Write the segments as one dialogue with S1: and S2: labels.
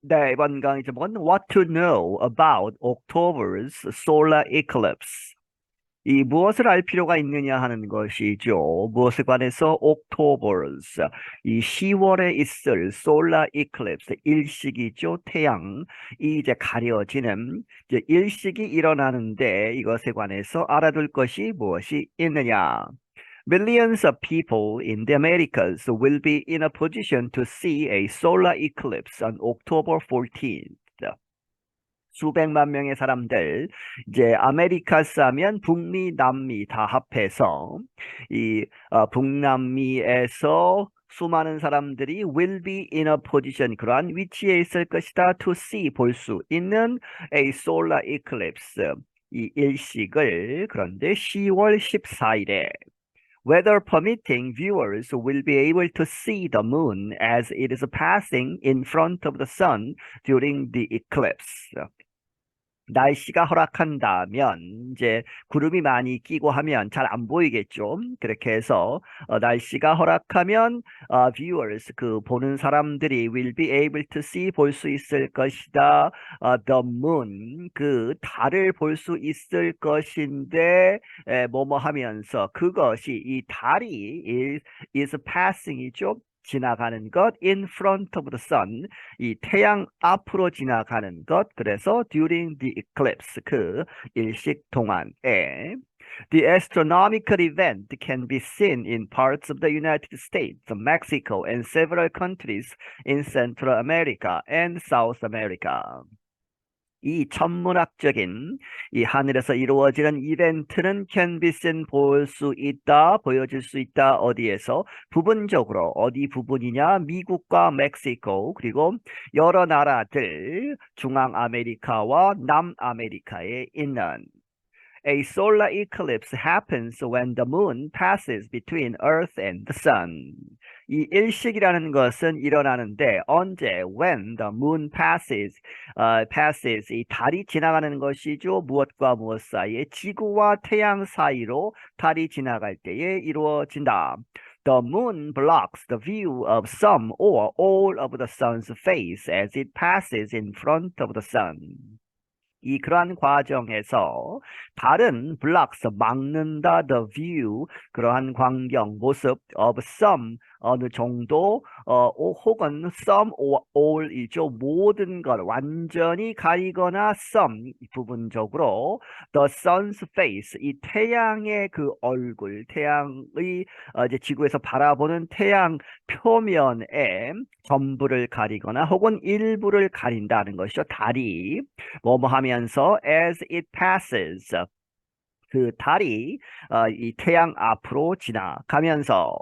S1: 네, 이번 강의 제목은 What to know about October's solar eclipse. 이 무엇을 알 필요가 있느냐 하는 것이죠. 무엇에 관해서 October's 이 10월에 있을 solar eclipse 일식이죠. 태양이 이제 가려지는 이제 일식이 일어나는데 이것에 관해서 알아둘 것이 무엇이 있느냐. Millions of people in the Americas will be in a position to see a solar eclipse on October 14th. 수백만 명의 사람들, 이제 아메리카스 하면 북미, 남미 다 합해서 이 어, 북남미에서 수많은 사람들이 will be in a position 그러한 위치에 있을 것이다 to see 볼 수 있는 a solar eclipse 이 일식을 그런데 10월 14일에 Weather permitting, viewers will be able to see the moon as it is passing in front of the sun during the eclipse. 날씨가 허락한다면 이제 구름이 많이 끼고 하면 잘 안 보이겠죠. 그렇게 해서 어, 날씨가 허락하면 어, viewers 그 보는 사람들이 will be able to see 볼 수 있을 것이다. 어, the moon 그 달을 볼 수 있을 것인데 에, 뭐뭐 하면서 그것이 이 달이 is, is passing이죠. 지나가는 것 in front of the sun 이 태양 앞으로 지나가는 것 그래서 during the eclipse 그 일식 동안에 The astronomical event can be seen in parts of the United States, Mexico, and several countries in Central America and South America. 이 천문학적인 이 하늘에서 이루어지는 이벤트는 seen 볼수 있다, 보여질 수 있다. 어디에서? 부분적으로 어디 부분이냐? 미국과 멕시코 그리고 여러 나라들 중앙 아메리카와 남 아메리카에 있는 A solar eclipse happens when the moon passes between Earth and the sun. 이 일식이라는 것은 일어나는데 언제 when the moon passes 어, passes 이 달이 지나가는 것이죠 무엇과 무엇 사이에 지구와 태양 사이로 달이 지나갈 때에 이루어진다. The moon blocks the view of some or all of the sun's face as it passes in front of the sun. 이 그러한 과정에서 다른 blocks 막는다 the view 그러한 광경 모습 of some 어느 정도 어 혹은 some or all이죠. 모든 걸 완전히 가리거나 some 부분적으로 the sun's face 이 태양의 그 얼굴 태양의 어, 이제 지구에서 바라보는 태양 표면에 전부를 가리거나 혹은 일부를 가린다는 것이죠. 달이 뭐뭐 하면서 as it passes 그 달이 어, 이 태양 앞으로 지나가면서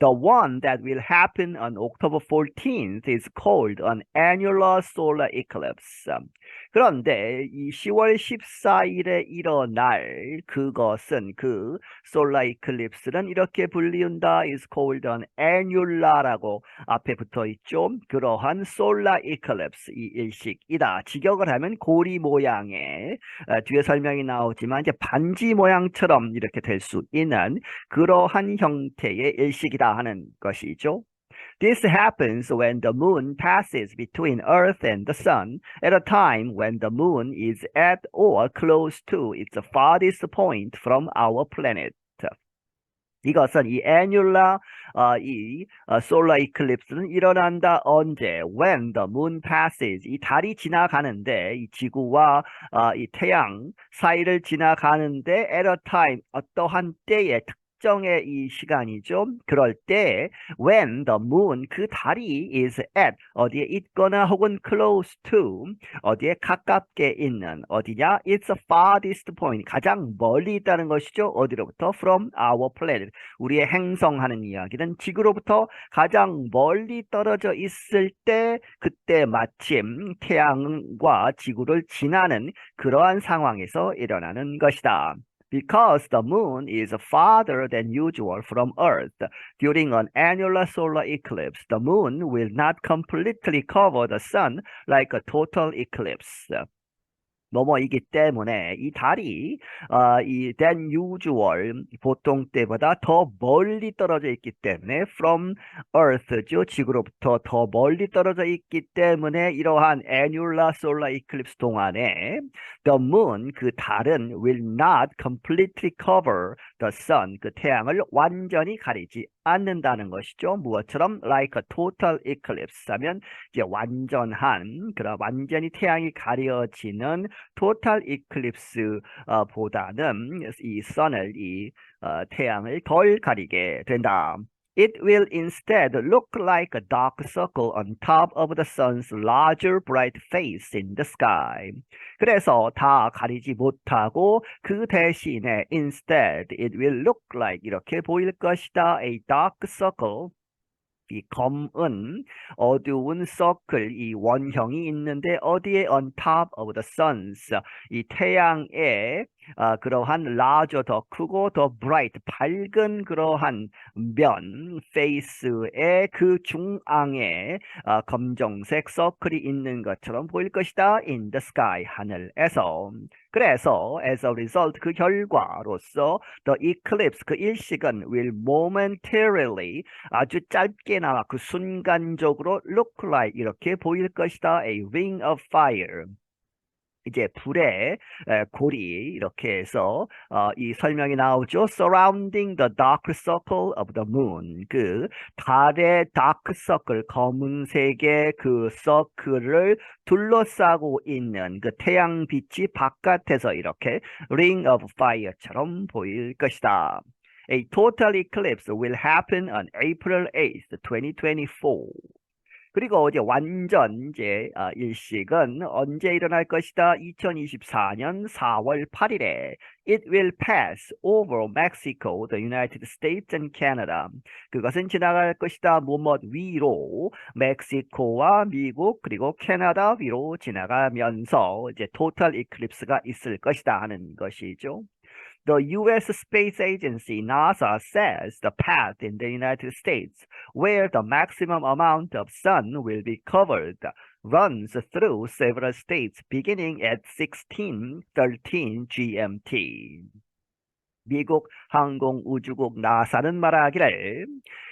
S1: The one that will happen on October 14th is called an annular solar eclipse. 그런데 이 10월 14일에 일어날 그것은 그 solar eclipse는 이렇게 불리운다 is called an annular라고 앞에 붙어 있죠. 그러한 solar eclipse 이 일식이다. 직역을 하면 고리 모양의 어, 뒤에 설명이 나오지만 이제 반지 모양처럼 이렇게 될 수 있는 그러한 형태의 일식이다 하는 것이죠. This happens when the moon passes between Earth and the sun at a time when the moon is at or close to its farthest point from our planet. 이것은 이 annular 어, 이 어, solar eclipse는 일어난다 언제? When the moon passes 이 달이 지나가는데 이 지구와 어, 이 태양 사이를 지나가는데 at a time 어떠한 때에 특 정의 이 시간이죠. 그럴 때 when the moon 그 달이 is at 어디에 있거나 혹은 close to 어디에 가깝게 있는 어디냐? It's the farthest point 가장 멀리 있다는 것이죠. 어디로부터? From our planet 우리의 행성하는 이야기는 지구로부터 가장 멀리 떨어져 있을 때 그때 마침 태양과 지구를 지나는 그러한 상황에서 일어나는 것이다. Because the moon is farther than usual from Earth during an annular solar eclipse, the moon will not completely cover the sun like a total eclipse. 넘어이기 때문에 이 달이 어, 이 than usual 보통 때보다 더 멀리 떨어져 있기 때문에 from Earth죠 지구로부터 더 멀리 떨어져 있기 때문에 이러한 annular solar eclipse 동안에 the moon 그 달은 will not completely cover the sun 그 태양을 완전히 가리지 않는다는 것이죠. 무엇처럼 like a total eclipse 하면 이제 완전한 그런 완전히 태양이 가려지는 total eclipse 어, 보다는 이 sun을 이 어, 태양을 덜 가리게 된다. It will instead look like a dark circle on top of the sun's larger bright face in the sky. 그래서 다 가리지 못하고 그 대신에 instead it will look like 이렇게 보일 것이다. A dark circle 이 검은 어두운 서클 이 원형이 있는데 어디에 on top of the suns 이 태양의 아, 그러한 larger 더 크고 더 bright 밝은 그러한 면 face의 그 중앙에 아, 검정색 서클이 있는 것처럼 보일 것이다 in the sky 하늘에서 그래서 as a result 그 결과로서 the eclipse 그 일식은 will momentarily 아주 짧게나마 그 순간적으로 look like 이렇게 보일 것이다 a ring of fire 이제 불의 에, 고리 이렇게 해서 어, 이 설명이 나오죠. Surrounding the dark circle of the moon. 그 달의 dark circle 검은색의 그 서클을 둘러싸고 있는 그 태양 빛이 바깥에서 이렇게 ring of fire처럼 보일 것이다. A total eclipse will happen on April 8th, 2024. 그리고 이제 완전 이제 어, 일식은 언제 일어날 것이다? 2024년 4월 8일에 It will pass over Mexico, the United States and Canada. 그것은 지나갈 것이다. 뭐뭐 위로 멕시코와 미국 그리고 캐나다 위로 지나가면서 이제 토탈 이클립스가 있을 것이다 하는 것이죠. The U.S. Space Agency, NASA, says the path in the United States where the maximum amount of sun will be covered runs through several states beginning at 1613 GMT. 미국 항공우주국 나사는 말하기를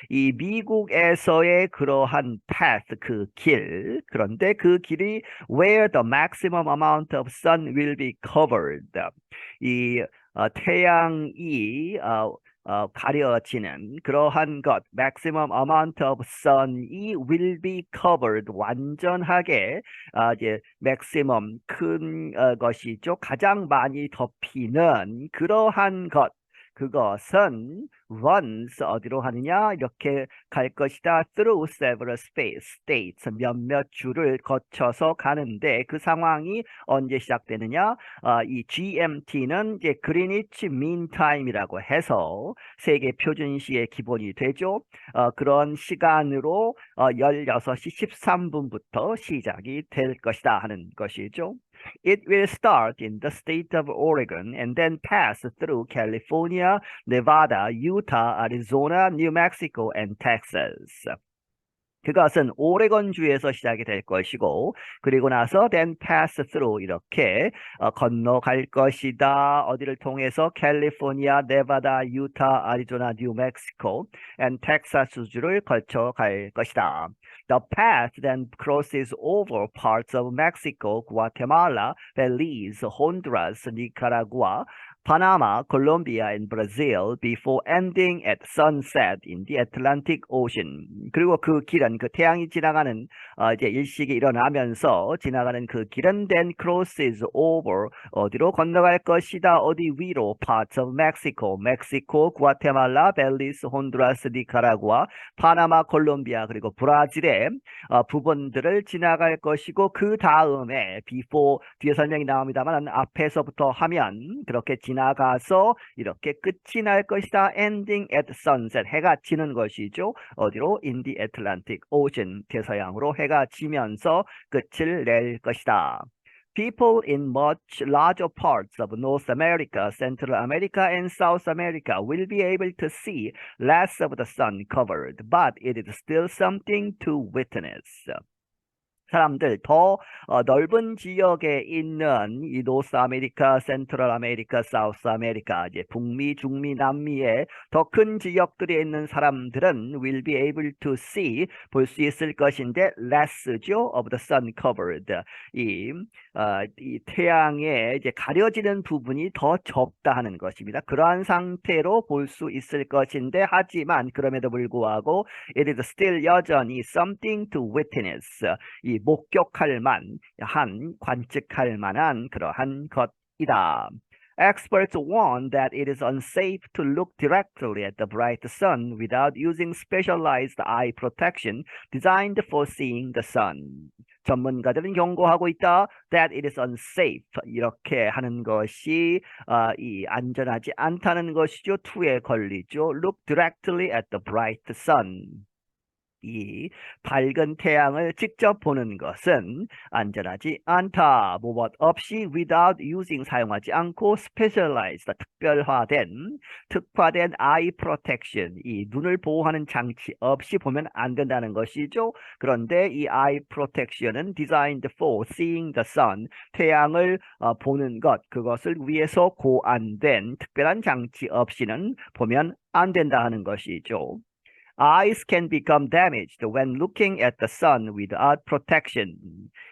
S1: 이 미국에서의 그러한 path 그 길, 그런데 그 길이 where the maximum amount of sun will be covered. 이 어, 태양이 어, 어, 가려지는 그러한 것, maximum amount of sun이 will be covered 완전하게 어, 이제 maximum 큰 어, 것이죠. 가장 많이 덮이는 그러한 것. 그것은 runs 어디로 하느냐? 이렇게 갈 것이다. through several space states. 몇몇 주를 거쳐서 가는데 그 상황이 언제 시작되느냐? 어, 이 GMT는 이제 그리니치 민 타임이라고 해서 세계 표준시의 기본이 되죠. 어, 그런 시간으로 어, 16시 13분부터 시작이 될 것이다 하는 것이죠 It will start in the state of Oregon and then pass through California, Nevada, Utah, Arizona, New Mexico, and Texas. 그것은 오레곤주에서 시작이 될 것이고 그리고 나서 then pass through 이렇게 어, 건너갈 것이다. 어디를 통해서 캘리포니아, 네바다, 유타, 아리조나, 뉴멕시코 and 텍사스주를 거쳐 갈 것이다. The path then crosses over parts of Mexico, Guatemala, Belize, Honduras, Nicaragua, Panama, Colombia, and Brazil before ending at sunset in the Atlantic Ocean. 그리고 그 길은 그 태양이 지나가는 어, 이제 일식이 일어나면서 지나가는 그 길은 then crosses over 어디로 건너갈 것이다. 어디 위로 parts of Mexico, 멕시코, 구아테말라, 벨리스, 혼두라스, 니카라구아, 파나마, 콜롬비아 그리고 브라질의 어, 부분들을 지나갈 것이고 그 다음에 before 뒤에 설명이 나옵니다만 앞에서부터 하면 그렇게 지 나가서 이렇게 끝이 날 것이다. ending at sunset. 해가 지는 것이죠. 어디로? in the Atlantic Ocean. 대서양으로 해가 지면서 끝을 낼 것이다. People in much larger parts of North America, Central America, and South America will be able to see less of the sun covered, but it is still something to witness. 사람들 더 어, 넓은 지역에 있는 이 노스 아메리카, 센트럴 아메리카, 사우스 아메리카, 이제 북미, 중미, 남미의 더 큰 지역들에 있는 사람들은 will be able to see 볼 수 있을 것인데 less죠? of the sun covered. 이, 어, 이 태양에 이제 가려지는 부분이 더 적다 하는 것입니다. 그러한 상태로 볼 수 있을 것인데 하지만 그럼에도 불구하고 it is still 여전히 something to witness. 이 목격할 만한 관측할 만한 그러한 것이다. Experts warn that it is unsafe to look directly at the bright sun without using specialized eye protection designed for seeing the sun. 전문가들은 경고하고 있다. That it is unsafe. 이렇게 하는 것이 어, 이 안전하지 않다는 것이죠. to에 걸리죠. Look directly at the bright sun. 이 밝은 태양을 직접 보는 것은 안전하지 않다. 무엇 없이 without using 사용하지 않고 specialized 특별화된 특화된 eye protection 이 눈을 보호하는 장치 없이 보면 안 된다는 것이죠. 그런데 이 eye protection은 designed for seeing the sun 태양을 어, 보는 것 그것을 위해서 고안된 특별한 장치 없이는 보면 안 된다 하는 것이죠. Eyes can become damaged when looking at the sun without protection.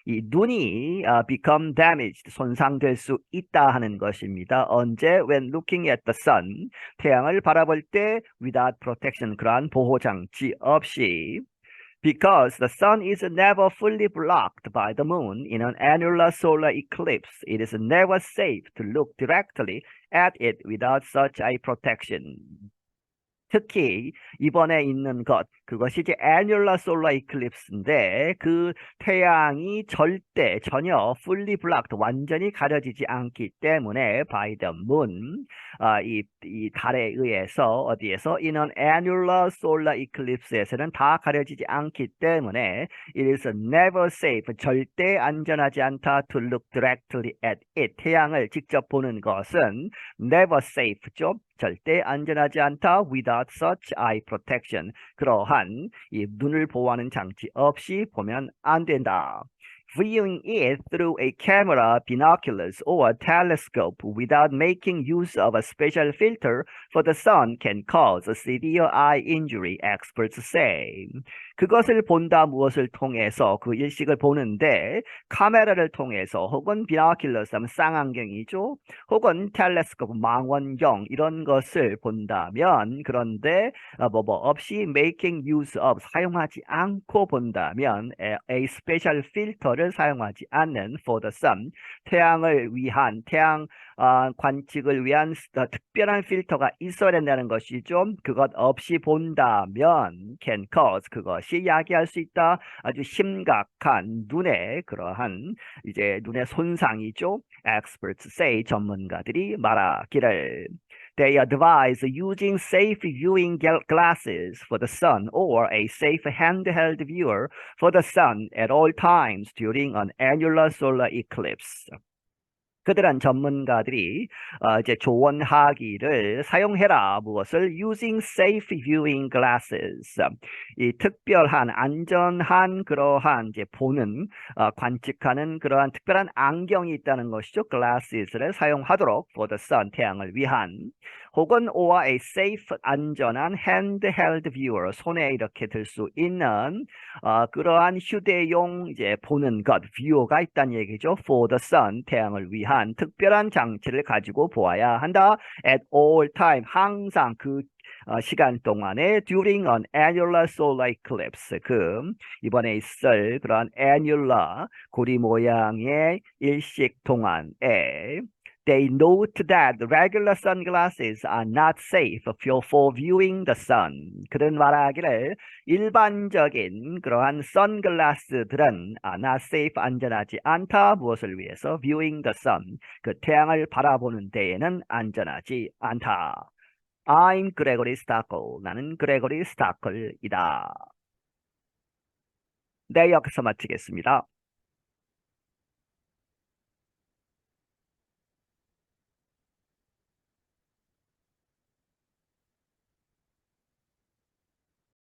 S1: 이 눈이 어, become damaged, 손상될 수 있다 하는 것입니다. 언제? When looking at the sun, 태양을 바라볼 때 without protection, 그러한 보호 장치 없이. Because the sun is never fully blocked by the moon in an annular solar eclipse, it is never safe to look directly at it without such a protection. 특히 이번에 있는 것 그것이 이제 annular solar eclipse인데 그 태양이 절대 전혀 fully blocked 완전히 가려지지 않기 때문에 by the moon 아, 이, 이 달에 의해서 어디에서 in an annular solar eclipse에서는 다 가려지지 않기 때문에 it is never safe 절대 안전하지 않다 to look directly at it 태양을 직접 보는 것은 never safe죠 절대 안전하지 않다 without such eye protection. 그러한 이 눈을 보호하는 장치 없이 보면 안 된다. Viewing it through a camera, binoculars, or telescope without making use of a special filter for the sun can cause a severe eye injury, experts say. 그것을 본다 무엇을 통해서 그 일식을 보는데 카메라를 통해서 혹은 비나킬러스 하면 쌍안경이죠. 혹은 텔레스코프 망원경 이런 것을 본다면 그런데 뭐, 뭐 없이 making use of 사용하지 않고 본다면 a special filter를 사용하지 않는 for the sun 태양을 위한 태양 어, 관측을 위한 어, 특별한 필터가 있어야 된다는 것이죠. 그것 없이 본다면 can cause 그것이 야기할 수 있다. 아주 심각한 눈의 그러한 이제 눈의 손상이죠. Experts say 전문가들이 말하기를 They advise using safe viewing glasses for the sun or a safe handheld viewer for the sun at all times during an annular solar eclipse. 그들은 전문가들이 어, 이제 조언하기를 사용해라 무엇을? Using safe viewing glasses. 이 특별한 안전한 그러한 이제 보는 어, 관측하는 그러한 특별한 안경이 있다는 것이죠. Glasses를 사용하도록 for the sun 태양을 위한 혹은 or a safe 안전한 handheld viewer 손에 이렇게 들 수 있는 어, 그러한 휴대용 이제 보는 것 뷰어가 있다는 얘기죠. For the sun 태양을 위한 특별한 장치를 가지고 보아야 한다. At all time 항상 그 어, 시간 동안에 during an annular solar eclipse 그 이번에 있을 그런 annular 고리 모양의 일식 동안에 They note that regular sunglasses are not safe for viewing the sun. 그런 말하기를 일반적인 그러한 선글라스들은 not safe 안전하지 않다. 무엇을 위해서? viewing the sun. 그 태양을 바라보는 데에는 안전하지 않다. I'm Gregory Stackel. 나는 그레고리 스타클이다. 네, 여기서 마치겠습니다.